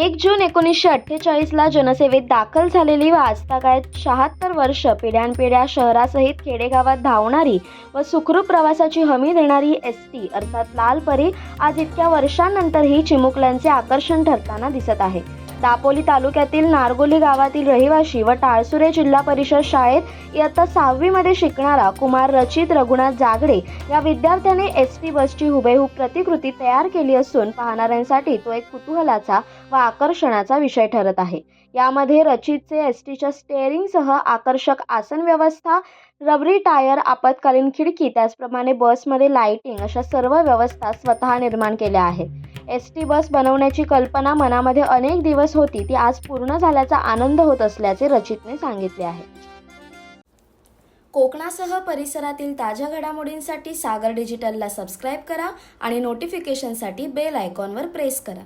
एक जून एकोणीसशे अठ्ठेचाळीसला जनसेवेत दाखल झालेली व आजतागायत शहात्तर वर्ष पिढ्यानपिढ्या शहरासहित खेडेगावात धावणारी व सुखरूप प्रवासाची हमी देणारी एस टी अर्थात लाल परी आज इतक्या वर्षांनंतरही चिमुकल्यांचे आकर्षण ठरताना दिसत आहे. दापोली तालुक्यातील नारगोली गावातील रहिवाशी व टाळसुरे जिल्हा परिषद शाळेत इयत्ता सहावीमध्ये शिकणारा कुमार रचित रघुनाथ जागडे या विद्यार्थ्याने एस टी बसची हुबेहूब प्रतिकृती तयार केली असून पाहणाऱ्यांसाठी तो एक कुतूहलाचा व आकर्षणाचा विषय ठरत आहे. यामध्ये रचितचे एस टीच्या स्टेअरिंगसह आकर्षक आसन व्यवस्था रबरी टायर आपत्कालीन खिडकी त्याचप्रमाणे बसमध्ये लाइटिंग अशा सर्व व्यवस्था स्वतः निर्माण केल्या आहेत. एस टी बस बनवण्याची कल्पना मनामध्ये अनेक दिवस होती. ती आज पूर्ण झाल्याचा आनंद होत असल्याचे रचितने सांगितले आहे. कोकणासह परिसरातील ताज्या घडामोडींसाठी सागर डिजिटलला सबस्क्राईब करा आणि नोटिफिकेशनसाठी बेल आयकॉनवर प्रेस करा.